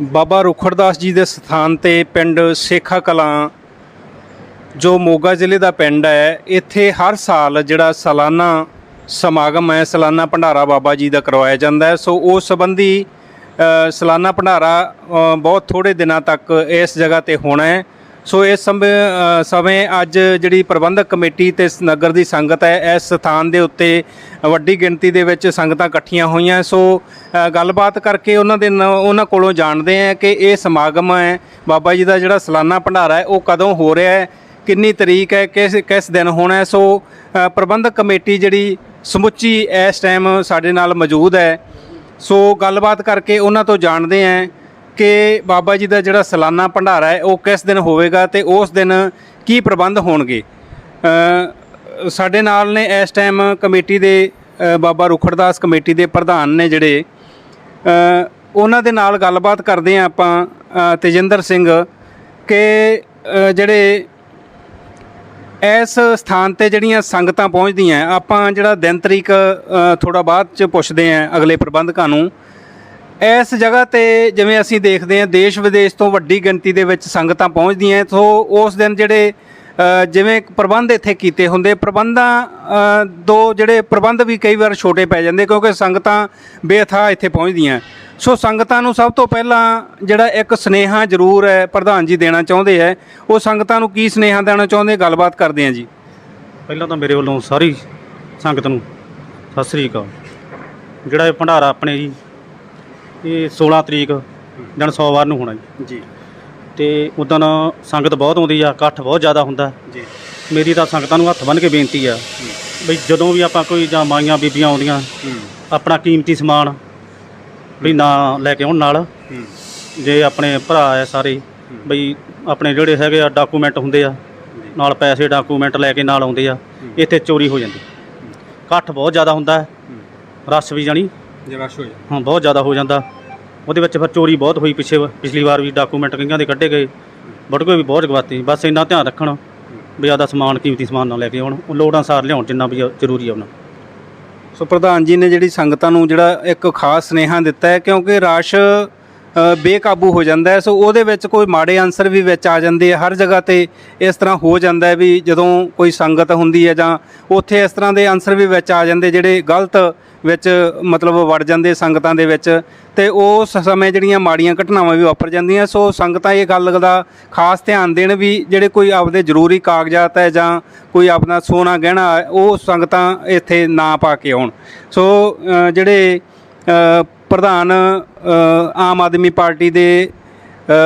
ਬਾਬਾ ਰੁਖੜਦਾਸ ਜੀ ਦੇ ਸਥਾਨ ਤੇ ਪਿੰਡ ਸੇਖਾ ਕਲਾਂ, ਜੋ ਮੋਗਾ ਜ਼ਿਲ੍ਹੇ ਦਾ ਪਿੰਡ ਹੈ, ਇੱਥੇ ਹਰ ਸਾਲ ਜਿਹੜਾ ਸਾਲਾਨਾ ਸਮਾਗਮ ਹੈ, ਸਾਲਾਨਾ ਭੰਡਾਰਾ ਬਾਬਾ ਜੀ ਦਾ ਕਰਵਾਇਆ ਜਾਂਦਾ ਹੈ। ਸੋ ਉਸ ਸੰਬੰਧੀ ਸਾਲਾਨਾ ਭੰਡਾਰਾ ਬਹੁਤ ਥੋੜੇ ਦਿਨਾਂ ਤੱਕ ਇਸ ਜਗ੍ਹਾ ਤੇ ਹੋਣਾ ਹੈ। ਸੋ ਇਸ ਸਮੇਂ ਸਮੇਂ ਅੱਜ ਜਿਹੜੀ ਪ੍ਰਬੰਧਕ ਕਮੇਟੀ ਤੇ ਨਗਰ ਦੀ ਸੰਗਤ ਹੈ, ਇਸ ਸਥਾਨ ਦੇ ਉੱਤੇ ਵੱਡੀ ਗਿਣਤੀ ਦੇ ਵਿੱਚ ਸੰਗਤਾਂ ਇਕੱਠੀਆਂ ਹੋਈਆਂ। ਸੋ ਗੱਲਬਾਤ ਕਰਕੇ ਉਹਨਾਂ ਦੇ ਨ- ਉਹਨਾਂ ਕੋਲੋਂ ਜਾਣਦੇ ਆ ਕਿ ਇਹ ਸਮਾਗਮ ਹੈ। ਬਾਬਾ ਜੀ ਦਾ ਜਿਹੜਾ ਸਾਲਾਨਾ ਭੰਡਾਰਾ ਹੈ, ਉਹ ਕਦੋਂ ਹੋ ਰਿਹਾ ਹੈ? ਕਿੰਨੀ ਤਰੀਕ ਹੈ? ਕਿਸ ਕਿਸ ਦਿਨ ਹੋਣਾ ਹੈ? ਸੋ ਪ੍ਰਬੰਧਕ ਕਮੇਟੀ ਜਿਹੜੀ ਸਮੁੱਚੀ ਇਸ ਟਾਈਮ ਸਾਡੇ ਨਾਲ ਮੌਜੂਦ ਹੈ। ਸੋ, ਗੱਲਬਾਤ ਕਰਕੇ ਉਹਨਾਂ ਤੋਂ ਜਾਣਦੇ ਆਂ ਕਿ ਬਾਬਾ ਜੀ ਦਾ ਜਿਹੜਾ ਸਾਲਾਨਾ ਭੰਡਾਰਾ ਹੈ, ਉਹ ਕਿਸ ਦਿਨ ਹੋਵੇਗਾ ਤੇ ਉਸ ਦਿਨ ਕੀ ਪ੍ਰਬੰਧ ਹੋਣਗੇ? ਸਾਡੇ ਨਾਲ ਨੇ ਇਸ ਟਾਈਮ ਕਮੇਟੀ ਦੇ ਬਾਬਾ ਰੁਖੜਦਾਸ ਕਮੇਟੀ ਦੇ ਪ੍ਰਧਾਨ ਨੇ ਜਿਹੜੇ ਉਹਨਾਂ ਦੇ ਨਾਲ ਗੱਲਬਾਤ ਕਰਦੇ ਆਂ ਆਪਾਂ ਤੇਜਿੰਦਰ ਸਿੰਘ, ਕਿ ਜਿਹੜੇ ਇਸ ਸਥਾਨ ਤੇ ਜਿਹੜੀਆਂ ਸੰਗਤਾਂ ਪਹੁੰਚਦੀਆਂ, ਆਪਾਂ ਜਿਹੜਾ ਦਿਨ ਤਰੀਕ ਥੋੜਾ ਬਾਅਦ ਚ ਪੁੱਛਦੇ ਆਂ ਅਗਲੇ ਪ੍ਰਬੰਧਕਾਂ ਨੂੰ ਇਸ ਜਗ੍ਹਾ ਤੇ ਜਿਵੇਂ ਅਸੀਂ ਦੇਖਦੇ ਹਾਂ, ਦੇਸ਼ ਵਿਦੇਸ਼ ਤੋਂ ਵੱਡੀ ਗਿਣਤੀ ਦੇ ਵਿੱਚ ਸੰਗਤਾਂ ਪਹੁੰਚਦੀਆਂ ਸੋ ਉਸ ਦਿਨ ਜਿਹੜੇ ਜਿਵੇਂ ਪ੍ਰਬੰਧ ਇੱਥੇ ਕੀਤੇ ਹੁੰਦੇ, ਪ੍ਰਬੰਧਾਂ ਦੋ ਜਿਹੜੇ ਪ੍ਰਬੰਧ ਵੀ ਕਈ ਵਾਰ ਛੋਟੇ ਪੈ ਜਾਂਦੇ ਕਿਉਂਕਿ ਸੰਗਤਾਂ ਬੇਥਾ ਇੱਥੇ ਪਹੁੰਚਦੀਆਂ। ਸੋ ਸੰਗਤਾਂ ਨੂੰ ਸਭ ਤੋਂ ਪਹਿਲਾਂ ਜਿਹੜਾ ਇੱਕ ਸਨੇਹਾ ਜ਼ਰੂਰ ਹੈ, ਪ੍ਰਧਾਨ ਜੀ ਦੇਣਾ ਚਾਹੁੰਦੇ ਹੈ, ਉਹ ਸੰਗਤਾਂ ਨੂੰ ਕੀ ਸਨੇਹਾ ਦੇਣਾ ਚਾਹੁੰਦੇ, ਗੱਲਬਾਤ ਕਰਦੇ ਹਾਂ ਜੀ। ਪਹਿਲਾਂ ਤਾਂ ਮੇਰੇ ਵੱਲੋਂ ਸਾਰੀ ਸੰਗਤ ਨੂੰ ਸਤਿ ਸ੍ਰੀ ਅਕਾਲ। ਜਿਹੜਾ ਇਹ ਭੰਡਾਰਾ ਆਪਣੇ ਜੀ ਇਹ 16 ਤਰੀਕ ਦਿਨ ਸੋਮਵਾਰ ਨੂੰ ਹੋਣਾ ਜੀ। ਜੀ। ਤੇ ਉਦੋਂ ਸੰਗਤ ਬਹੁਤ ਆਉਂਦੀ ਆ ਇਕੱਠ ਬਹੁਤ ਜ਼ਿਆਦਾ ਹੁੰਦਾ। ਜੀ। ਮੇਰੀ ਤਾਂ ਸੰਗਤਾਂ ਨੂੰ ਹੱਥ ਬੰਨ੍ਹ ਕੇ ਬੇਨਤੀ ਆ ਬਈ ਜਦੋਂ ਵੀ ਆਪਾਂ ਕੋਈ ਜਾਂ ਮਾਈਆਂ ਬੀਬੀਆਂ ਆਉਂਦੀਆਂ ਆਪਣਾ ਕੀਮਤੀ ਸਮਾਨ ਵੀ ਨਾ ਲੈ ਕੇ ਆਉਣ ਨਾਲ। ਜੇ ਆਪਣੇ ਭਰਾ ਆ ਸਾਰੇ ਬਈ ਆਪਣੇ ਜਿਹੜੇ ਹੈਗੇ ਆ ਡਾਕੂਮੈਂਟ ਹੁੰਦੇ ਆ ਨਾਲ ਪੈਸੇ ਡਾਕੂਮੈਂਟ ਲੈ ਕੇ ਨਾਲ ਆਉਂਦੇ ਆ ਇੱਥੇ ਚੋਰੀ ਹੋ ਜਾਂਦੀ। ਇਕੱਠ ਬਹੁਤ ਜ਼ਿਆਦਾ ਹੁੰਦਾ। ਰਸ਼ ਵੀ ਜਾਣੀ ਜੇ ਰਸ਼ ਹੋ ਹਾਂ ਬਹੁਤ ਜ਼ਿਆਦਾ ਹੋ ਜਾਂਦਾ। ਉਹਦੇ ਵਿੱਚ ਫਿਰ ਚੋਰੀ ਬਹੁਤ ਹੋਈ ਪਿੱਛੇ ਪਿਛਲੀ ਵਾਰ ਵੀ ਡਾਕੂਮੈਂਟ ਕਈਆਂ ਦੇ ਕੱਢੇ ਗਏ। ਬਟੂਏ ਵੀ ਬਹੁਤ ਗਵਾਤੇ। ਬਸ ਇੰਨਾ ਧਿਆਨ ਰੱਖਣ ਵੀ ਆਦਾ ਸਮਾਨ ਕੀਮਤੀ ਸਮਾਨ ਨਾ ਲੈ ਕੇ ਆਉਣ। ਉਹ ਲੋੜ ਅਨੁਸਾਰ ਲਿਆਉਣ ਜਿੰਨਾ ਵੀ ਜ਼ਰੂਰੀ ਆ ਉਹਨਾਂ ਸੋ ਪ੍ਰਧਾਨ ਜੀ ਨੇ ਜਿਹੜੀ ਸੰਗਤਾਂ ਨੂੰ ਜਿਹੜਾ ਇੱਕ ਖਾਸ ਸੁਨੇਹਾ ਦਿੱਤਾ ਹੈ ਕਿਉਂਕਿ ਰਸ਼ ਬੇਕਾਬੂ ਹੋ ਜਾਂਦਾ ਹੈ। ਸੋ ਉਹਦੇ ਵਿੱਚ ਕੋਈ ਮਾੜੇ ਆਨਸਰ ਵੀ ਵਿੱਚ ਆ ਜਾਂਦੇ ਆ। ਹਰ ਜਗ੍ਹਾ ਤੇ ਇਸ ਤਰ੍ਹਾਂ ਹੋ ਜਾਂਦਾ ਹੈ ਵੀ ਜਦੋਂ ਕੋਈ ਸੰਗਤ ਹੁੰਦੀ ਹੈ ਜਾਂ ਉੱਥੇ ਇਸ ਤਰ੍ਹਾਂ ਦੇ ਆਨਸਰ ਵੀ ਵਿੱਚ ਆ ਜਾਂਦੇ ਜਿਹੜੇ ਗਲਤ ਵਿੱਚ ਮਤਲਬ ਵੜ ਜਾਂਦੇ ਸੰਗਤਾਂ ਦੇ ਵਿੱਚ ਤੇ ਉਸ ਸਮੇਂ ਜਿਹੜੀਆਂ ਮਾੜੀਆਂ ਘਟਨਾਵਾਂ ਵੀ ਵਾਪਰ ਜਾਂਦੀਆਂ ਸੋ ਸੰਗਤਾਂ ਇਹ ਗੱਲ ਦਾ ਖਾਸ ਧਿਆਨ ਦੇਣ ਵੀ ਜਿਹੜੇ ਕੋਈ ਆਪਦੇ ਜ਼ਰੂਰੀ ਕਾਗਜ਼ਾਤ ਹੈ ਜਾਂ ਕੋਈ ਆਪਣਾ ਸੋਨਾ ਗਹਿਣਾ ਹੈ, ਉਹ ਸੰਗਤਾਂ ਇੱਥੇ ਨਾ ਪਾ ਕੇ ਆਉਣ। ਸੋ ਜਿਹੜੇ ਪ੍ਰਧਾਨ ਆਮ ਆਦਮੀ ਪਾਰਟੀ ਦੇ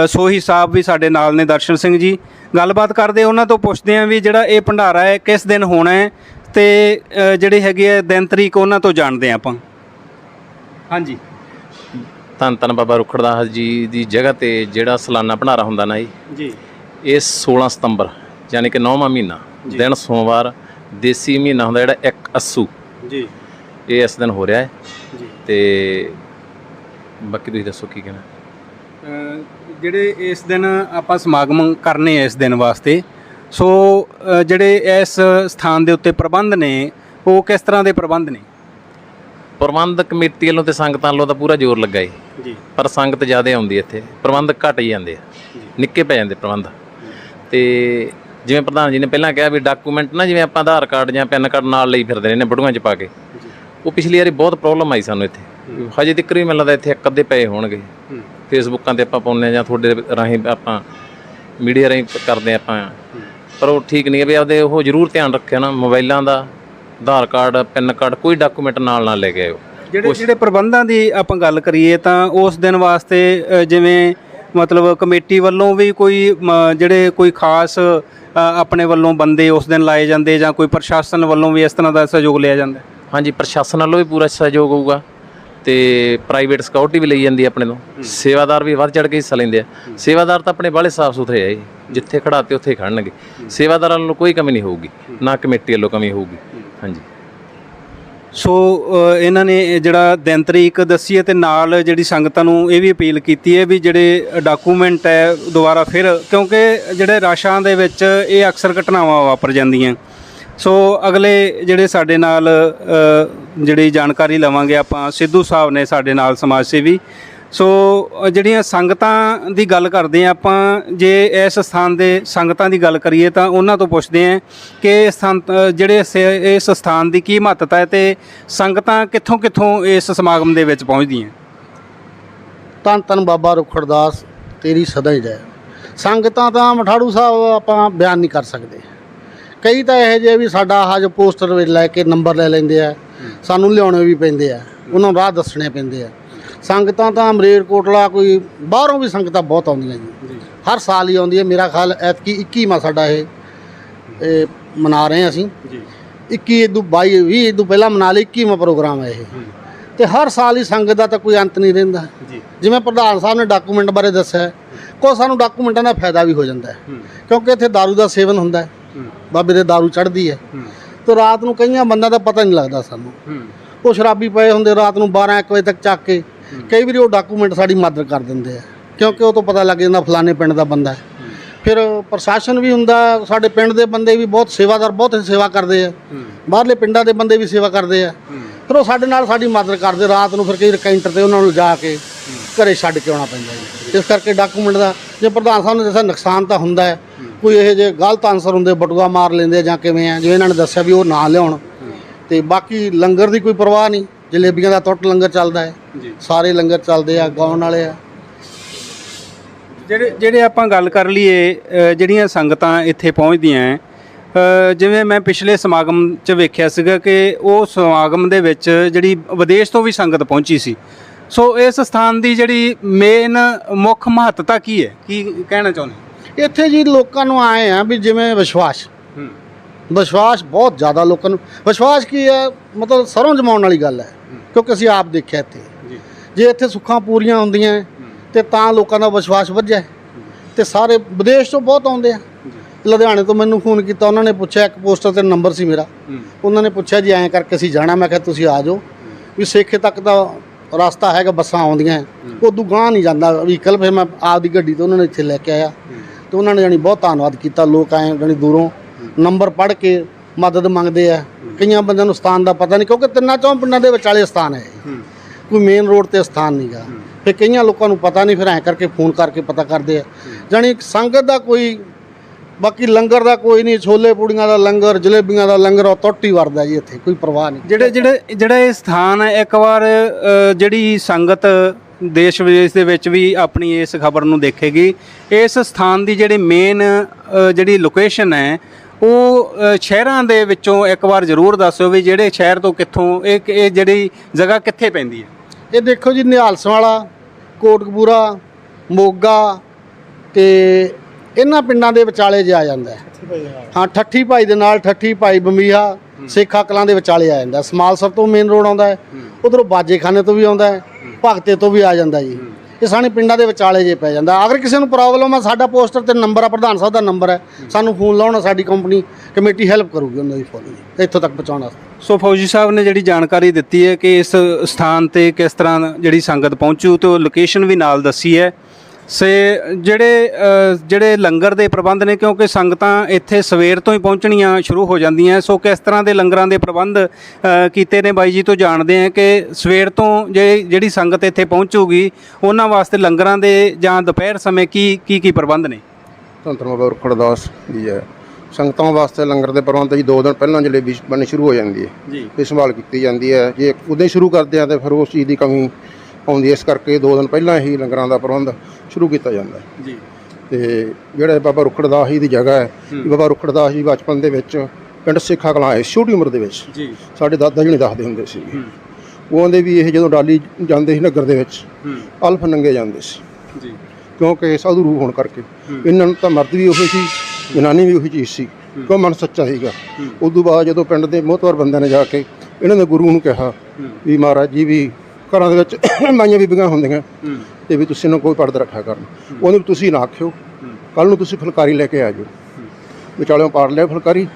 ਸੋਹੀ ਸਾਹਿਬ ਵੀ ਸਾਡੇ ਨਾਲ ਨੇ ਦਰਸ਼ਨ ਸਿੰਘ ਜੀ। ਗੱਲਬਾਤ ਕਰਦੇ ਉਹਨਾਂ ਤੋਂ ਪੁੱਛਦੇ ਆਂ ਵੀ ਜਿਹੜਾ ਇਹ ਭੰਡਾਰਾ ਹੈ ਕਿਸ ਦਿਨ ਹੋਣਾ ਹੈ ਤੇ ਅ, ਜਿਹੜੇ ਹੈਗੇ ਆ ਦਿਨ ਤਰੀਕ ਉਹਨਾਂ ਤੋਂ ਜਾਣਦੇ ਆਂ ਆਪਾਂ। ਹਾਂਜੀ। ਧੰਨ ਧੰਨ ਬਾਬਾ ਰੁਖੜਦਾਸ ਜੀ ਦੀ ਜਗ੍ਹਾ ਤੇ ਜਿਹੜਾ ਸਾਲਾਨਾ ਭੰਡਾਰਾ ਹੁੰਦਾ ਨਾ ਜੀ ਜੀ। ਇਹ 16 ਸਤੰਬਰ ਯਾਨੀ ਕਿ 9ਵਾਂ ਮਹੀਨਾ ਦਿਨ ਸੋਮਵਾਰ ਦੇਸੀ ਮਹੀਨਾ ਹੁੰਦਾ ਜਿਹੜਾ 1 ਅੱਸੂ। ਜੀ। ਇਹ ਇਸ ਦਿਨ ਹੋ ਰਿਹਾ ਹੈ। ਜੀ। ਤੇ ਬਾਕੀ ਤੁਸੀਂ ਦੱਸੋ ਕੀ ਕਹਿਣਾ। ਜਿਹੜੇ ਇਸ ਦਿਨ ਆਪਾਂ ਸਮਾਗਮ ਕਰਨੇ ਆ ਇਸ ਦਿਨ ਵਾਸਤੇ ਸੋ ਅ, ਜਿਹੜੇ ਇਸ ਸਥਾਨ ਦੇ ਉੱਤੇ ਪ੍ਰਬੰਧ ਨੇ ਉਹ ਕਿਸ ਤਰ੍ਹਾਂ ਦੇ ਪ੍ਰਬੰਧ ਨੇ? ਪ੍ਰਬੰਧਕ ਕਮੇਟੀ ਵੱਲੋਂ ਤੇ ਸੰਗਤਾਂ ਵੱਲੋਂ ਤਾਂ ਪੂਰਾ ਜ਼ੋਰ ਲੱਗਾ ਜੀ। ਜੀ। ਪਰ ਸੰਗਤ ਜ਼ਿਆਦਾ ਆਉਂਦੀ ਹੈ ਇੱਥੇ। ਪ੍ਰਬੰਧ ਘਟ ਹੀ ਜਾਂਦੇ ਆ। ਨਿੱਕੇ ਪੈ ਜਾਂਦੇ ਪ੍ਰਬੰਧ। ਤੇ ਜਿਵੇਂ ਪ੍ਰਧਾਨ ਜੀ ਨੇ ਪਹਿਲਾਂ ਕਿਹਾ ਵੀ ਡਾਕੂਮੈਂਟ ਨਾ ਜਿਵੇਂ ਆਪਾਂ ਆਧਾਰ ਕਾਰਡ ਜਾਂ ਪੈਨ ਕਾਰਡ ਨਾਲ ਲਈ ਫਿਰਦੇ ਨੇ ਬੜੂਆਂ 'ਚ ਪਾ ਕੇ। ਉਹ ਪਿਛਲੀ ਵਾਰੀ ਬਹੁਤ ਪ੍ਰੋਬਲਮ ਆਈ ਸਾਨੂੰ ਇੱਥੇ। ਹਜੇ ਤੱਕ ਵੀ ਮੈਨੂੰ ਲੱਗਦਾ ਇੱਥੇ ਇੱਕ ਅੱਧੇ ਪਏ ਹੋਣਗੇ। ਫੇਸਬੁੱਕਾਂ ਤੇ ਆਪਾਂ ਪਾਉਂਦੇ ਹਾਂ ਜਾਂ ਤੁਹਾਡੇ ਰਾਹੀਂ ਆਪਾਂ ਮੀਡੀਆ ਰਾਹੀਂ ਕਰਦੇ ਹਾਂ ਆਪਾਂ। ਪਰ ਉਹ ਠੀਕ ਨਹੀਂ ਹੈ ਵੀ ਆਪਦੇ ਉਹ ਜ਼ਰੂਰ ਧਿਆਨ ਰੱਖਿਆ ਨਾ ਮੋਬਾਈਲਾਂ ਦਾ ਆਧਾਰ ਕਾਰਡ ਪੈਨ ਕਾਰਡ ਕੋਈ ਡਾਕੂਮੈਂਟ ਨਾਲ ਨਾ ਲੈ ਕੇ ਆਇਓ। ਜਿਹੜੇ ਜਿਹੜੇ ਪ੍ਰਬੰਧਾਂ ਦੀ ਆਪਾਂ ਗੱਲ ਕਰੀਏ ਤਾਂ ਉਸ ਦਿਨ ਵਾਸਤੇ ਜਿਵੇਂ ਮਤਲਬ ਕਮੇਟੀ ਵੱਲੋਂ ਵੀ ਕੋਈ ਜਿਹੜੇ ਕੋਈ ਖਾਸ ਆਪਣੇ ਵੱਲੋਂ ਬੰਦੇ ਉਸ ਦਿਨ ਲਾਏ ਜਾਂਦੇ ਜਾਂ ਕੋਈ ਪ੍ਰਸ਼ਾਸਨ ਵੱਲੋਂ ਵੀ ਇਸ ਤਰ੍ਹਾਂ ਦਾ ਸਹਿਯੋਗ ਲਿਆ ਜਾਂਦਾ? ਹਾਂਜੀ ਪ੍ਰਸ਼ਾਸਨ ਵੱਲੋਂ ਵੀ ਪੂਰਾ ਸਹਿਯੋਗ ਹੋਊਗਾ। ਤੇ ਪ੍ਰਾਈਵੇਟ ਸਿਕਿਉਰਿਟੀ ਵੀ ਲਈ ਜਾਂਦੀ ਹੈ ਆਪਣੇ ਤੋਂ। ਸੇਵਾਦਾਰ ਵੀ ਵੱਧ ਚੜ ਕੇ ਹਿੱਸਾ ਲੈਂਦੇ ਆ। ਸੇਵਾਦਾਰ ਤਾਂ ਆਪਣੇ ਬਾਹਲੇ ਸਾਫ਼ ਸੁਥਰੇ ਆ ਜੀ ਜਿੱਥੇ ਖੜਾਤੇ ਉੱਥੇ ਹੀ ਖੜਨਗੇ। ਸੇਵਾਦਾਰਾਂ ਵੱਲੋਂ ਕੋਈ ਕਮੀ ਨਹੀਂ ਹੋਊਗੀ। ਨਾ ਕਮੇਟੀ ਵੱਲੋਂ ਕਮੀ ਹੋਊਗੀ। ਹਾਂਜੀ। ਸੋ ਇਹਨਾਂ ਨੇ ਇਹ ਜਿਹੜਾ ਦਿਨ ਤਰੀਕ ਦੱਸੀ ਹੈ ਤੇ ਨਾਲ ਜਿਹੜੀ ਸੰਗਤਾਂ ਨੂੰ ਇਹ ਵੀ ਅਪੀਲ ਕੀਤੀ ਹੈ ਵੀ ਜਿਹੜੇ ਡਾਕੂਮੈਂਟ ਹੈ ਦੁਬਾਰਾ ਫਿਰ ਕਿਉਂਕਿ ਜਿਹੜੇ ਰਾਸ਼ਾਂ ਦੇ ਵਿੱਚ ਇਹ ਅਕਸਰ ਘਟਨਾਵਾਂ ਵਾਪਰ ਜਾਂਦੀਆਂ। ਸੋ ਅਗਲੇ ਜਿਹੜੇ ਸਾਡੇ ਨਾਲ ਜਿਹੜੀ ਜਾਣਕਾਰੀ ਲਵਾਂਗੇ ਆਪਾਂ, ਸਿੱਧੂ ਸਾਹਿਬ ਨੇ ਸਾਡੇ ਨਾਲ ਸਮਾਜ ਸੇਵੀ। ਸੋ ਜਿਹੜੀਆਂ ਸੰਗਤਾਂ ਦੀ ਗੱਲ ਕਰਦੇ ਆ ਆਪਾਂ, ਜੇ ਇਸ ਸਥਾਨ ਦੇ ਸੰਗਤਾਂ ਦੀ ਗੱਲ ਕਰੀਏ ਤਾਂ ਉਹਨਾਂ ਤੋਂ ਪੁੱਛਦੇ ਆ ਕਿ ਇਹ ਜਿਹੜੇ ਸ- ਇਸ ਸਥਾਨ ਦੀ ਕੀ ਮਹੱਤਤਾ ਹੈ ਤੇ ਸੰਗਤਾਂ ਕਿੱਥੋਂ ਕਿੱਥੋਂ ਇਸ ਸਮਾਗਮ ਦੇ ਵਿੱਚ ਪਹੁੰਚਦੀਆਂ? ਧੰਨ ਧੰਨ ਬਾਬਾ ਰੁਖੜਦਾਸ, ਤੇਰੀ ਸਦਾ ਹੀ ਜੈ ਸੰਗਤਾਂ ਤਾਂ ਮਠਾੜੂ ਸਾਹਿਬ ਆਪਾਂ ਬਿਆਨ ਨਹੀਂ ਕਰ ਸਕਦੇ। ਕਈ ਤਾਂ ਇਹੋ ਜਿਹੇ ਵੀ ਸਾਡਾ ਆਹ ਜੋ ਪੋਸਟਰ ਵਿੱਚ ਲੈ ਕੇ ਨੰਬਰ ਲੈ ਲੈਂਦੇ ਆ ਸਾਨੂੰ ਲਿਆਉਣੇ ਵੀ ਪੈਂਦੇ ਆ ਉਹਨਾਂ ਨੂੰ ਰਾਹ ਦੱਸਣੇ ਪੈਂਦੇ ਆ। ਸੰਗਤਾਂ ਤਾਂ ਅਮਰੇਰ ਕੋਟਲਾ ਕੋਈ ਬਾਹਰੋਂ ਵੀ ਸੰਗਤਾਂ ਬਹੁਤ ਆਉਂਦੀਆਂ ਜੀ। ਹਰ ਸਾਲ ਹੀ ਆਉਂਦੀ ਹੈ ਮੇਰਾ ਖਿਆਲ ਐਤਕੀ 21ਵਾਂ ਸਾਡਾ ਇਹ ਇਹ ਮਨਾ ਰਹੇ ਹਾਂ ਅਸੀਂ। ਜੀ। 21 ਇਦੋਂ 22 20 ਇਦੋਂ ਪਹਿਲਾਂ ਮਨਾ ਲਈ 21ਵਾਂ ਪ੍ਰੋਗਰਾਮ ਹੈ ਇਹ। ਤੇ ਹਰ ਸਾਲ ਹੀ ਸੰਗਤ ਦਾ ਤਾਂ ਕੋਈ ਅੰਤ ਨਹੀਂ ਰਹਿੰਦਾ। ਜੀ। ਜਿਵੇਂ ਪ੍ਰਧਾਨ ਸਾਹਿਬ ਨੇ ਡਾਕੂਮੈਂਟ ਬਾਰੇ ਦੱਸਿਆ ਕੋ ਸਾਨੂੰ ਡਾਕੂਮੈਂਟਾਂ ਦਾ ਫਾਇਦਾ ਵੀ ਹੋ ਜਾਂਦਾ ਹੈ। ਕਿਉਂਕਿ ਇੱਥੇ दारू ਦਾ ਸੇਵਨ ਹੁੰਦਾ ਹੈ। ਬਾਬੇ ਦੇ दारू ਚੜ੍ਹਦੀ ਹੈ। ਤੇ ਰਾਤ ਨੂੰ ਕਈਆਂ ਬੰਦਿਆਂ ਦਾ ਪਤਾ ਨਹੀਂ ਲੱਗਦਾ ਸਾਨੂੰ। ਉਹ ਸ਼ਰਾਬੀ ਪਏ ਹੁੰਦੇ ਰਾਤ ਨੂੰ 12 1 ਵਜੇ ਤੱਕ ਚੱਕ ਕੇ ਕਈ ਵਾਰੀ ਉਹ ਡਾਕੂਮੈਂਟ ਸਾਡੀ ਮਦਦ ਕਰ ਦਿੰਦੇ ਆ। ਕਿਉਂਕਿ ਉਹ ਤੋਂ ਪਤਾ ਲੱਗ ਜਾਂਦਾ ਫਲਾਣੇ ਪਿੰਡ ਦਾ ਬੰਦਾ ਹੈ। ਫਿਰ ਪ੍ਰਸ਼ਾਸਨ ਵੀ ਹੁੰਦਾ ਸਾਡੇ ਪਿੰਡ ਦੇ ਬੰਦੇ ਵੀ ਬਹੁਤ ਸੇਵਾਦਾਰ ਬਹੁਤ ਸੇਵਾ ਕਰਦੇ ਆ। ਬਾਹਰਲੇ ਪਿੰਡਾਂ ਦੇ ਬੰਦੇ ਵੀ ਸੇਵਾ ਕਰਦੇ ਆ। ਫਿਰ ਉਹ ਸਾਡੇ ਨਾਲ ਸਾਡੀ ਮਦਦ ਕਰਦੇ ਰਾਤ ਨੂੰ ਫਿਰ ਕਈ ਵਾਰ ਕਾਊਂਟਰ ਤੇ ਉਹਨਾਂ ਨੂੰ ਲਿਜਾ ਕੇ ਘਰੇ ਛੱਡ ਕੇ ਆਉਣਾ ਪੈਂਦਾ ਜੀ। ਇਸ ਕਰਕੇ ਡਾਕੂਮੈਂਟ ਦਾ ਜੇ ਪ੍ਰਧਾਨ ਸਾਹਿਬ ਨੇ ਦੱਸਿਆ ਨੁਕਸਾਨ ਤਾਂ ਹੁੰਦਾ ਹੈ। ਕੋਈ ਇਹ ਜੇ ਗਲਤ ਆਨਸਰ ਹੁੰਦੇ ਬਟੂਆ ਮਾਰ ਲੈਂਦੇ ਜਾਂ ਕਿਵੇਂ ਆ ਜਿਵੇਂ ਇਹਨਾਂ ਨੇ ਦੱਸਿਆ ਵੀ ਉਹ ਨਾ ਲਿਆਉਣ। ਤੇ ਬਾਕੀ ਲੰਗਰ ਦੀ ਕੋਈ ਪਰਵਾਹ ਨਹੀਂ ਜਲੇਬੀਆਂ ਦਾ ਟੁੱਟ ਲੰਗਰ ਚੱਲਦਾ ਹੈ। ਸਾਰੇ ਲੰਗਰ ਚੱਲਦੇ ਆ ਗਾਉਣ ਵਾਲੇ ਆ। ਜਿਹੜੇ ਜਿਹੜੇ ਆਪਾਂ ਗੱਲ ਕਰ ਲਈਏ ਅ, ਜਿਹੜੀਆਂ ਸੰਗਤਾਂ ਇੱਥੇ ਪਹੁੰਚਦੀਆਂ ਹੈ, ਅ, ਜਿਵੇਂ ਮੈਂ ਪਿਛਲੇ ਸਮਾਗਮ 'ਚ ਵੇਖਿਆ ਸੀਗਾ ਕਿ ਉਹ ਸਮਾਗਮ ਦੇ ਵਿੱਚ ਜਿਹੜੀ ਵਿਦੇਸ਼ ਤੋਂ ਵੀ ਸੰਗਤ ਪਹੁੰਚੀ ਸੀ ਸੋ ਇਸ ਸਥਾਨ ਦੀ ਜਿਹੜੀ ਮੇਨ ਮੁੱਖ ਮਹੱਤਤਾ ਕੀ ਹੈ? ਕੀ ਕਹਿਣਾ ਚਾਹੁੰਦੇ ਇੱਥੇ ਜੀ ਲੋਕਾਂ ਨੂੰ ਆਏ ਆ ਵੀ ਜਿਵੇਂ ਵਿਸ਼ਵਾਸ। ਹੂੰ। ਵਿਸ਼ਵਾਸ ਬਹੁਤ ਜ਼ਿਆਦਾ ਲੋਕਾਂ ਨੂੰ। ਵਿਸ਼ਵਾਸ ਕੀ ਹੈ? ਮਤਲਬ ਸਰੋਂ ਜਮਾਉਣ ਵਾਲੀ ਗੱਲ ਹੈ ਕਿਉਂਕਿ ਅਸੀਂ ਆਪ ਦੇਖਿਆ ਇੱਥੇ। ਜੀ। ਜੇ ਇੱਥੇ ਸੁੱਖਾਂ ਪੂਰੀਆਂ ਹੁੰਦੀਆਂ ਹੈ, ਤੇ ਤਾਂ ਲੋਕਾਂ ਦਾ ਵਿਸ਼ਵਾਸ ਵੱਧਿਆ। ਹੈ। ਤੇ ਸਾਰੇ ਵਿਦੇਸ਼ ਤੋਂ ਬਹੁਤ ਆਉਂਦੇ ਆ। ਲੁਧਿਆਣੇ ਤੋਂ ਮੈਨੂੰ ਫੋਨ ਕੀਤਾ ਉਹਨਾਂ ਨੇ ਪੁੱਛਿਆ ਇੱਕ ਪੋਸਟਰ ਤੇ ਨੰਬਰ ਸੀ ਮੇਰਾ। ਹੂੰ। ਉਹਨਾਂ ਨੇ ਪੁੱਛਿਆ ਜੀ ਐਂ ਕਰਕੇ ਅਸੀਂ ਜਾਣਾ। ਮੈਂ ਕਿਹਾ ਤੁਸੀਂ ਆ ਜਾਓ। ਵੀ ਸੇਖੇ ਤੱਕ ਦਾ ਰਸਤਾ ਹੈਗਾ ਬੱਸਾਂ ਆਉਂਦੀਆਂ। ਉਦੋਂ ਗਾਂ ਨਹੀਂ ਜਾਂਦਾ। ਵਹੀਕਲ ਫਿਰ ਮੈਂ ਆਪਦੀ ਗੱਡੀ ਤੋਂ ਉਹਨਾਂ ਨੇ ਇੱਥੇ ਲੈ ਕੇ ਆਇਆ। ਤੇ ਉਹਨਾਂ ਨੇ ਜਾਨੀ ਬਹੁਤ ਧੰਨਵਾਦ ਕੀਤਾ। ਲੋਕ ਆਏ ਜਾਨੀ ਦੂਰੋਂ। ਨੰਬਰ ਪੜ੍ਹ ਕੇ ਮਦਦ ਮੰਗਦੇ ਆ। ਕਈਆਂ ਬੰਦਿਆਂ ਨੂੰ ਸਥਾਨ ਦਾ ਪਤਾ ਨਹੀਂ ਕਿਉਂਕਿ ਤਿੰਨਾਂ ਚੌਂ ਪਿੰਡਾਂ ਦੇ ਵਿਚਾਲੇ ਸਥਾਨ ਹੈ ਕੋਈ ਮੇਨ ਰੋਡ ਤੇ ਸਥਾਨ ਨਹੀਂਗਾ ਫਿਰ ਕਈਆਂ ਲੋਕਾਂ ਨੂੰ ਪਤਾ ਨਹੀਂ ਫਿਰ ਐਂ ਕਰਕੇ ਫੋਨ ਕਰਕੇ ਪਤਾ ਕਰਦੇ ਆ। ਜਾਣੀ ਸੰਗਤ ਦਾ ਕੋਈ ਬਾਕੀ ਲੰਗਰ ਦਾ ਕੋਈ ਨਹੀਂ ਛੋਲੇ ਪੂੜੀਆਂ ਦਾ ਲੰਗਰ ਜਲੇਬੀਆਂ ਦਾ ਲੰਗਰ ਉਹ ਟੁੱਟ ਹੀ ਵਰਦਾ ਜੀ ਇੱਥੇ ਕੋਈ ਪਰਵਾਹ ਨਹੀਂ। ਜਿਹੜੇ ਜਿਹੜੇ ਜਿਹੜਾ ਇਹ ਸਥਾਨ ਹੈ ਇੱਕ ਵਾਰ ਜਿਹੜੀ ਸੰਗਤ ਦੇਸ਼ ਵਿਦੇਸ਼ ਦੇ ਵਿੱਚ ਵੀ ਆਪਣੀ ਇਸ ਖਬਰ ਨੂੰ ਦੇਖੇਗੀ ਇਸ ਸਥਾਨ ਦੀ ਜਿਹੜੀ ਮੇਨ ਜਿਹੜੀ ਲੋਕੇਸ਼ਨ ਹੈ ਉਹ ਸ਼ਹਿਰਾਂ ਦੇ ਵਿੱਚੋਂ ਇੱਕ ਵਾਰ ਜ਼ਰੂਰ ਦੱਸਿਓ ਵੀ ਜਿਹੜੇ ਸ਼ਹਿਰ ਤੋਂ ਕਿੱਥੋਂ ਇਹ ਇਹ ਜਿਹੜੀ ਜਗ੍ਹਾ ਕਿੱਥੇ ਪੈਂਦੀ ਹੈ। ਇਹ ਦੇਖੋ ਜੀ ਨਿਹਾਲਸ ਵਾਲਾ ਕੋਟਕਪੂਰਾ ਮੋਗਾ ਤੇ ਇਹਨਾਂ ਪਿੰਡਾਂ ਦੇ ਵਿਚਾਲੇ ਜੇ ਆ ਜਾਂਦਾ ਹੈ। ਹਾਂ ਠੱਠੀ ਭਾਈ ਦੇ ਨਾਲ ਠੱਠੀ ਭਾਈ ਬੰਬੀਹਾ ਸੇਖਾ ਕਲਾਂ ਦੇ ਵਿਚਾਲੇ ਆ ਜਾਂਦਾ ਸਮਾਲਸਰ ਤੋਂ ਮੇਨ ਰੋਡ ਆਉਂਦਾ ਹੈ। ਉਧਰੋਂ ਬਾਜੇਖਾਨੇ ਤੋਂ ਵੀ ਆਉਂਦਾ ਹੈ ਭਗਤੇ ਤੋਂ ਵੀ ਆ ਜਾਂਦਾ ਜੀ। ਇਹ ਸਾਨੇ ਪਿੰਡਾਂ ਦੇ ਵਿਚਾਲੇ ਜੇ ਪੈ ਜਾਂਦਾ। ਅਗਰ ਕਿਸੇ ਨੂੰ ਪ੍ਰੋਬਲਮ ਆ ਸਾਡਾ ਪੋਸਟਰ ਤੇ ਨੰਬਰ ਆ ਪ੍ਰਧਾਨ ਸਾਹਿਬ ਦਾ ਨੰਬਰ ਹੈ। ਸਾਨੂੰ ਫੋਨ ਲਾਉਣਾ ਸਾਡੀ ਕੰਪਨੀ ਕਮੇਟੀ ਹੈਲਪ ਕਰੂਗੀ ਉਹਨਾਂ ਦੀ ਫੋਨ ਇੱਥੋਂ ਤੱਕ ਪਹੁੰਚਾਉਣ ਵਾਸਤੇ। ਸੋ ਫੌਜੀ ਸਾਹਿਬ ਨੇ ਜਿਹੜੀ ਜਾਣਕਾਰੀ ਦਿੱਤੀ ਹੈ ਕਿ ਇਸ ਸਥਾਨ ਤੇ ਕਿਸ ਤਰ੍ਹਾਂ ਜਿਹੜੀ ਸੰਗਤ ਪਹੁੰਚੂ ਤੇ ਉਹ ਲੋਕੇਸ਼ਨ ਵੀ ਨਾਲ ਦੱਸੀ ਹੈ। ਸੇ ਜਿਹੜੇ ਜਿਹੜੇ ਲੰਗਰ ਦੇ ਪ੍ਰਬੰਧ ਨੇ ਕਿਉਂਕਿ ਸੰਗਤਾਂ ਇੱਥੇ ਸਵੇਰ ਤੋਂ ਹੀ ਪਹੁੰਚਣੀਆਂ ਸ਼ੁਰੂ ਹੋ ਜਾਂਦੀਆਂ ਸੋ ਕਿਸ ਤਰ੍ਹਾਂ ਦੇ ਲੰਗਰਾਂ ਦੇ ਪ੍ਰਬੰਧ ਕੀਤੇ ਨੇ ਬਾਈ ਜੀ ਤੋਂ ਜਾਣਦੇ ਆ ਕਿ ਸਵੇਰ ਤੋਂ ਜੇ ਜਿਹੜੀ ਸੰਗਤ ਇੱਥੇ ਪਹੁੰਚੂਗੀ ਉਹਨਾਂ ਵਾਸਤੇ ਲੰਗਰਾਂ ਦੇ ਜਾਂ ਦੁਪਹਿਰ ਸਮੇਂ ਕੀ ਕੀ ਕੀ ਪ੍ਰਬੰਧ ਨੇ? ਧੰਤਰ ਬਾਬਾ ਰੁਖੜਦਾਸ ਜੀ ਹੈ। ਸੰਗਤਾਂ ਵਾਸਤੇ ਲੰਗਰ ਦੇ ਪ੍ਰਬੰਧ ਜੀ ਦੋ ਦਿਨ ਪਹਿਲਾਂ ਜਲੇਬੀ ਬਣਨੀ ਸ਼ੁਰੂ ਹੋ ਜਾਂਦੀ ਹੈ। ਜੀ। ਇਹ ਸੰਭਾਲ ਕੀਤੀ ਜਾਂਦੀ ਹੈ। ਜੇ ਉਦੋਂ ਹੀ ਸ਼ੁਰੂ ਕਰਦੇ ਆ ਤੇ ਫਿਰ ਉਸ ਚੀਜ਼ ਦੀ ਕਮੀ ਆਉਂਦੀ ਇਸ ਕਰਕੇ ਦੋ ਦਿਨ ਪਹਿਲਾਂ ਹੀ ਲੰਗਰਾਂ ਦਾ ਪ੍ਰਬੰਧ ਸ਼ੁਰੂ ਕੀਤਾ ਜਾਂਦਾ ਹੈ। ਜੀ। ਤੇ ਜਿਹੜਾ ਬਾਬਾ ਰੁਖੜਦਾਸ ਜੀ ਦੀ ਜਗ੍ਹਾ ਹੈ ਬਾਬਾ ਰੁਖੜਦਾਸ ਜੀ ਬਚਪਨ ਦੇ ਵਿੱਚ ਪਿੰਡ ਸਿੱਖਾ ਕਲਾਂ ਆਏ ਛੋਟੀ ਉਮਰ ਦੇ ਵਿੱਚ। ਜੀ। ਸਾਡੇ ਦਾਦਾ ਜੀ ਨੇ ਦੱਸਦੇ ਹੁੰਦੇ ਸੀ। ਉਹ ਕਹਿੰਦੇ ਵੀ ਇਹ ਜਦੋਂ ਡਾਲੀ ਜਾਂਦੇ ਸੀ ਨਗਰ ਦੇ ਵਿੱਚ ਅਲਫ ਨੰਗੇ ਜਾਂਦੇ ਸੀ। ਜੀ। ਕਿਉਂਕਿ ਸਾਧੂ ਰੂਹ ਹੋਣ ਕਰਕੇ। ਇਹਨਾਂ ਨੂੰ ਤਾਂ ਮਰਦ ਵੀ ਉਹੀ ਸੀ ਜਨਾਨੀ ਵੀ ਉਹੀ ਚੀਜ਼ ਸੀ। ਕਿਉਂ ਮਨ ਸੱਚਾ ਸੀਗਾ? ਉਸ ਤੋਂ ਬਾਅਦ ਜਦੋਂ ਪਿੰਡ ਦੇ ਮੋਹਤਵਰ ਬੰਦਿਆਂ ਨੇ ਜਾ ਕੇ ਇਹਨਾਂ ਦੇ ਗੁਰੂ ਨੂੰ ਕਿਹਾ ਵੀ ਮਹਾਰਾਜ ਜੀ ਵੀ ਘਰਾਂ ਦੇ ਵਿੱਚ ਮਾਈਆਂ ਬੀਬੀਆਂ ਹੁੰਦੀਆਂ। ਤੇ ਵੀ ਤੁਸੀਂ ਇਹਨਾਂ ਨੂੰ ਕੋਈ ਪਰਦਾ ਰੱਖਿਆ ਕਰਨ। ਉਹਨੂੰ ਤੁਸੀਂ ਨਾ ਆਖਿਓ। ਕੱਲ ਨੂੰ ਤੁਸੀਂ ਫੁਲਕਾਰੀ ਲੈ ਕੇ ਆ ਜਾਓ। ਵਿਚਾਲਿਓਂ ਪਾੜ ਲਿਆ ਫੁਲਕਾਰੀ।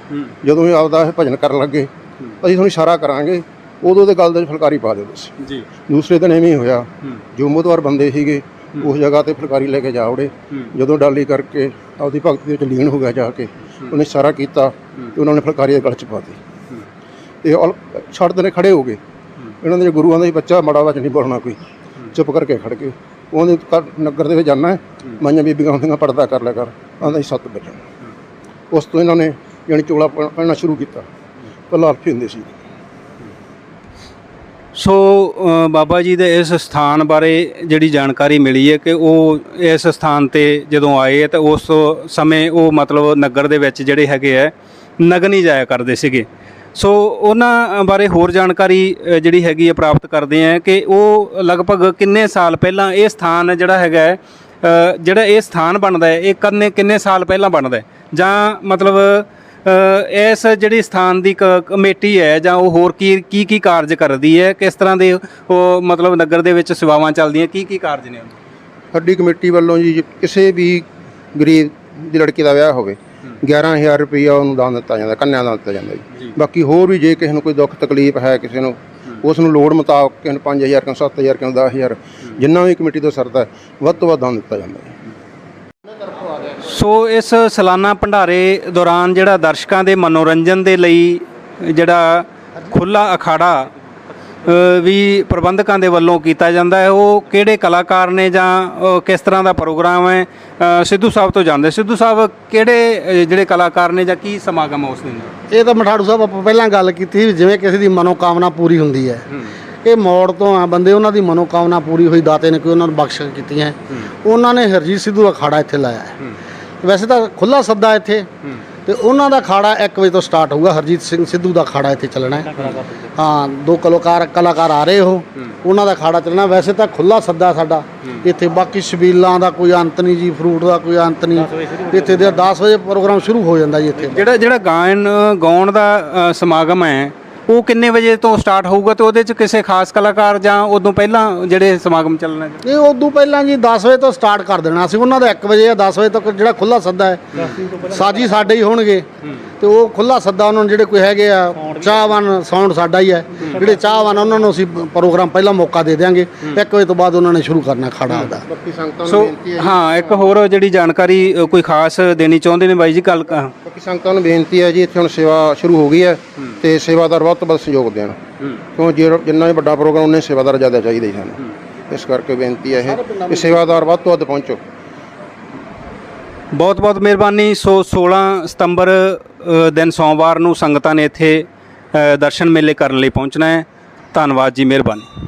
ਜਦੋਂ ਇਹ ਆਪਦਾ ਇਹ ਭਜਨ ਕਰਨ ਲੱਗੇ ਅਸੀਂ ਤੁਹਾਨੂੰ ਇਸ਼ਾਰਾ ਕਰਾਂਗੇ। ਉਦੋਂ ਦੇ ਗੱਲ ਦੇ ਫੁਲਕਾਰੀ ਪਾ ਦਿਓ ਤੁਸੀਂ। ਜੀ। ਦੂਸਰੇ ਦਿਨ ਐਵੇਂ ਹੀ ਹੋਇਆ। ਜੋ ਮੋਹਤਵਰ ਬੰਦੇ ਸੀਗੇ ਉਸ ਜਗ੍ਹਾ ਤੇ ਫੁਲਕਾਰੀ ਲੈ ਕੇ ਜਾ ਵੜੇ। ਜਦੋਂ ਡਾਲੀ ਕਰਕੇ ਆਪਦੀ ਭਗਤੀ ਦੇ ਵਿੱਚ ਲੀਨ ਹੋ ਗਿਆ ਜਾ ਕੇ ਉਹਨੇ ਇਸ਼ਾਰਾ ਕੀਤਾ ਤੇ ਉਹਨਾਂ ਨੇ ਫੁਲਕਾਰੀ ਦੇ ਗਲ ਚ ਪਾਤੀ ਤੇ ਅਲ- ਛੱਡ ਦੇ ਖੜੇ ਹੋ ਗਏ। ਇਹਨਾਂ ਦੇ ਗੁਰੂਆਂ ਦਾ ਹੀ ਬੱਚਾ, ਮੜਾ ਵਿੱਚ ਨਹੀਂ ਬੋਲਣਾ ਕੋਈ। ਚੁੱਪ ਕਰਕੇ ਖੜ ਕੇ। ਉਹਦੇ ਘਰ ਨਗਰ ਦੇ ਵਿੱਚ ਜਾਣਾ ਹੈ। ਮਾਈਆਂ ਬੀਬੀਆਂ ਹੁੰਦੀਆਂ ਪਰਦਾ ਕਰ ਲਿਆ ਕਰ। ਆਂਦਾ ਹੀ ਸੱਤ ਵਜੇ ਉਸ ਤੋਂ ਇਹਨਾਂ ਨੇ ਯਾਨੀ ਚੋਲਾ ਪਹਿਨਣਾ ਸ਼ੁਰੂ ਕੀਤਾ। ਪਹਿਲਾਂ ਅਲਫੀ ਹੁੰਦੇ ਸੀ। ਸੋ ਬਾਬਾ ਜੀ ਦੇ ਇਸ ਸਥਾਨ ਬਾਰੇ ਜਿਹੜੀ ਜਾਣਕਾਰੀ ਮਿਲੀ ਹੈ ਕਿ ਉਹ ਇਸ ਸਥਾਨ ਤੇ ਜਦੋਂ ਆਏ ਤਾਂ ਉਸ ਸਮੇਂ ਉਹ ਮਤਲਬ ਨਗਰ ਦੇ ਵਿੱਚ ਜਿਹੜੇ ਹੈਗੇ ਆ ਹੀ ਜਾਇਆ ਕਰਦੇ ਸੀਗੇ। ਸੋ ਉਹਨਾਂ ਬਾਰੇ ਹੋਰ ਜਾਣਕਾਰੀ ਜਿਹੜੀ ਹੈਗੀ ਹੈ ਪ੍ਰਾਪਤ ਕਰਦੇ ਆ ਕਿ ਉਹ ਲਗਭਗ ਕਿੰਨੇ ਸਾਲ ਪਹਿਲਾਂ ਇਹ ਸਥਾਨ ਜਿਹੜਾ ਹੈਗਾ ਜਿਹੜਾ ਇਹ ਸਥਾਨ ਬਣਦਾ ਹੈ, ਇਹ ਕਿੰਨੇ ਕਿੰਨੇ ਸਾਲ ਪਹਿਲਾਂ ਬਣਦਾ ਹੈ? ਜਾਂ ਮਤਲਬ ਇਸ ਜਿਹੜੀ ਸਥਾਨ ਦੀ ਕ- ਕਮੇਟੀ ਹੈ ਜਾਂ ਉਹ ਹੋਰ ਕੀ ਕੀ ਕੀ ਕਾਰਜ ਕਰਦੀ ਹੈ? ਕਿਸ ਤਰ੍ਹਾਂ ਦੇ ਉਹ ਮਤਲਬ ਨਗਰ ਦੇ ਵਿੱਚ ਸੇਵਾਵਾਂ ਚੱਲਦੀਆਂ, ਕੀ ਕੀ ਕਾਰਜ ਨੇ? ਸਾਡੀ ਕਮੇਟੀ ਵੱਲੋਂ ਜੀ, ਕਿਸੇ ਵੀ ਗਰੀਬ ਦੀ ਲੜਕੀ ਦਾ ਵਿਆਹ ਹੋਵੇ 11000 ਰੁਪਈਆ ਉਹਨੂੰ ਦਾਨ ਦਿੱਤਾ ਜਾਂਦਾ ਕੰਨਿਆ ਦਾਨ ਦਿੱਤਾ ਜਾਂਦਾ ਜੀ। ਬਾਕੀ ਹੋਰ ਵੀ ਜੇ ਕਿਸੇ ਨੂੰ ਕੋਈ ਦੁੱਖ ਤਕਲੀਫ ਹੈ ਕਿਸੇ ਨੂੰ ਉਸ ਨੂੰ ਲੋੜ ਮੁਤਾਬਕ ਕਿਸੇ ਨੂੰ 5000 ਕਿਸੇ ਨੂੰ 7000 ਕਿਸੇ ਨੂੰ 10000 ਜਿੰਨਾ ਵੀ ਕਮੇਟੀ ਤੋਂ ਸਰਦਾ ਵੱਧ ਤੋਂ ਵੱਧ ਦਾਨ ਦਿੱਤਾ ਜਾਂਦਾ ਹੈ ਸੋ ਇਸ ਸਾਲਾਨਾ ਭੰਡਾਰੇ ਦੌਰਾਨ ਜਿਹੜਾ ਦਰਸ਼ਕਾਂ ਦੇ ਮਨੋਰੰਜਨ ਦੇ ਲਈ ਜਿਹੜਾ ਖੁੱਲਾ ਅਖਾੜਾ ਵੀ ਪ੍ਰਬੰਧਕਾਂ ਦੇ ਵੱਲੋਂ ਕੀਤਾ ਜਾਂਦਾ ਹੈ। ਉਹ ਕਿਹੜੇ ਕਲਾਕਾਰ ਨੇ ਜਾਂ ਕਿਸ ਤਰ੍ਹਾਂ ਦਾ ਪ੍ਰੋਗਰਾਮ ਹੈ? ਸਿੱਧੂ ਸਾਹਿਬ ਤੋਂ ਜਾਣਦੇ ਸਿੱਧੂ ਸਾਹਿਬ ਕਿਹੜੇ ਜਿਹੜੇ ਕਲਾਕਾਰ ਨੇ ਜਾਂ ਕੀ ਸਮਾਗਮ ਹੈ ਉਸ ਦਿਨ? ਇਹ ਤਾਂ ਮਠਾੜੂ ਸਾਹਿਬ ਆਪਾਂ ਪਹਿਲਾਂ ਗੱਲ ਕੀਤੀ ਜਿਵੇਂ ਕਿਸੇ ਦੀ ਮਨੋਕਾਮਨਾ ਪੂਰੀ ਹੁੰਦੀ ਹੈ। ਇਹ ਮੋੜ ਤੋਂ ਆ ਬੰਦੇ ਉਹਨਾਂ ਦੀ ਮਨੋਕਾਮਨਾ ਪੂਰੀ ਹੋਈ ਦਾਤੇ ਨੇ ਕੋਈ ਉਹਨਾਂ ਨੂੰ ਬਖਸ਼ ਕੀਤੀਆਂ। ਉਹਨਾਂ ਨੇ ਹਰਜੀਤ ਸਿੱਧੂ ਦਾ ਖਾੜਾ ਇੱਥੇ ਲਾਇਆ ਹੈ। ਵੈਸੇ ਤਾਂ ਖੁੱਲਾ ਸੱਦਾ ਇੱਥੇ। ਤੇ ਉਹਨਾਂ ਦਾ ਖਾੜਾ 1 ਵਜੇ ਤੋਂ ਸਟਾਰਟ ਹੋਊਗਾ। ਹਰਜੀਤ ਸਿੰਘ ਸਿੱਧੂ ਦਾ ਖਾੜਾ ਇੱਥੇ ਚੱਲਣਾ ਹੈ। ਹਾਂ ਦੋ ਕਲਾਕਾਰ ਕਲਾਕਾਰ ਆ ਰਹੇ ਉਹ। ਉਹਨਾਂ ਦਾ ਖਾੜਾ ਚੱਲਣਾ। ਵੈਸੇ ਤਾਂ ਖੁੱਲਾ ਸੱਦਾ ਸਾਡਾ। ਇੱਥੇ ਬਾਕੀ ਛਬੀਲਾਂ ਦਾ ਕੋਈ ਅੰਤ ਨਹੀਂ ਜੀ ਫਰੂਟ ਦਾ ਕੋਈ ਅੰਤ ਨਹੀਂ। ਇੱਥੇ ਦੇ 10 ਵਜੇ ਪ੍ਰੋਗਰਾਮ ਸ਼ੁਰੂ ਹੋ ਜਾਂਦਾ ਜੀ ਇੱਥੇ। ਜਿਹੜਾ ਜਿਹੜਾ ਗਾਇਨ ਗਾਉਣ ਦਾ ਸਮਾਗਮ ਹੈ ਉਹ ਕਿੰਨੇ ਵਜੇ ਤੋਂ ਸਟਾਰਟ ਹੋਊਗਾ ਤੇ ਉਹਦੇ ਚ ਕਿਸੇ ਖਾਸ ਕਲਾਕਾਰ ਜਾਂ ਉਦੋਂ ਪਹਿਲਾਂ ਜਿਹੜੇ ਸਮਾਗਮ ਚੱਲਣਾ ਇਹ ਉਦੋਂ ਪਹਿਲਾਂ ਜੀ 10 ਵਜੇ ਤੋਂ ਸਟਾਰਟ ਕਰ ਦੇਣਾ ਸੀ ਉਹਨਾਂ ਦਾ 1 ਵਜੇ ਜਾਂ 10 ਵਜੇ ਤੱਕ ਜਿਹੜਾ ਖੁੱਲਾ ਸੱਦਾ ਹੈ। ਸਾਜੀ ਸਾਡੇ ਹੀ ਹੋਣਗੇ। ਤੇ ਉਹ ਖੁੱਲਾ ਸੱਦਾ ਉਹਨਾਂ ਨੂੰ ਜਿਹੜੇ ਕੋਈ ਹੈਗੇ ਆ ਚਾਹਵਾਨ ਸਾਊਂਡ ਸਾਡਾ ਹੀ ਹੈ। ਜਿਹੜੇ ਚਾਹਵਾਨ ਉਹਨਾਂ ਨੂੰ ਅਸੀਂ ਪ੍ਰੋਗਰਾਮ ਪਹਿਲਾਂ ਮੌਕਾ ਦੇ ਦਿਆਂਗੇ। 1 ਵਜੇ ਤੋਂ ਬਾਅਦ ਉਹਨਾਂ ਨੇ ਸ਼ੁਰੂ ਕਰਨਾ ਖਾੜਾ ਨੂੰ ਸੋ ਹੈ ਇੱਕ ਹੋਰ ਜਿਹੜੀ ਜਾਣਕਾਰੀ ਕੋਈ ਖਾਸ ਦੇਣੀ ਚਾਹੁੰਦੇ ਨੇ ਬਾਈ ਜੀ ਕੱਲ ਬਾਕੀ ਸੰਗਤਾਂ ਨੂੰ ਬੇਨਤੀ ਹੈ ਜੀ ਇੱਥੇ ਹੁਣ ਸੇਵਾ ਸ਼ੁਰੂ ਹੋ ਗਈ ਹੈ। ਤੇ ਸੇਵਾਦਾਰ ਵੱਧ ਤੋਂ ਵੱਧ ਸਹਿਯੋਗ ਦੇਣ। ਕਿਉਂ ਜੇ ਜਿੰਨਾ ਵੀ ਵੱਡਾ ਪ੍ਰੋਗਰਾਮ ਉਹਨੇ ਸੇਵਾਦਾਰ ਜ਼ਿਆਦਾ ਚਾਹੀਦੇ ਹੀ ਸਾਨੂੰ। ਇਸ ਕਰਕੇ ਬੇਨਤੀ ਹੈ ਇਹ ਕਿ ਸੇਵਾਦਾਰ ਵੱਧ ਤੋਂ ਵੱਧ ਪਹੁੰਚੋ। ਬਹੁਤ ਬਹੁਤ ਮਿਹਰਬਾਨੀ। ਸੋ 16 ਸਤੰਬਰ ਦਿਨ ਸੋਮਵਾਰ ਨੂੰ ਸੰਗਤਾਂ ਨੇ ਇੱਥੇ ਦਰਸ਼ਨ ਮੇਲੇ ਕਰਨ ਲਈ ਪਹੁੰਚਣਾ ਹੈ। ਧੰਨਵਾਦ ਜੀ ਮਿਹਰਬਾਨੀ।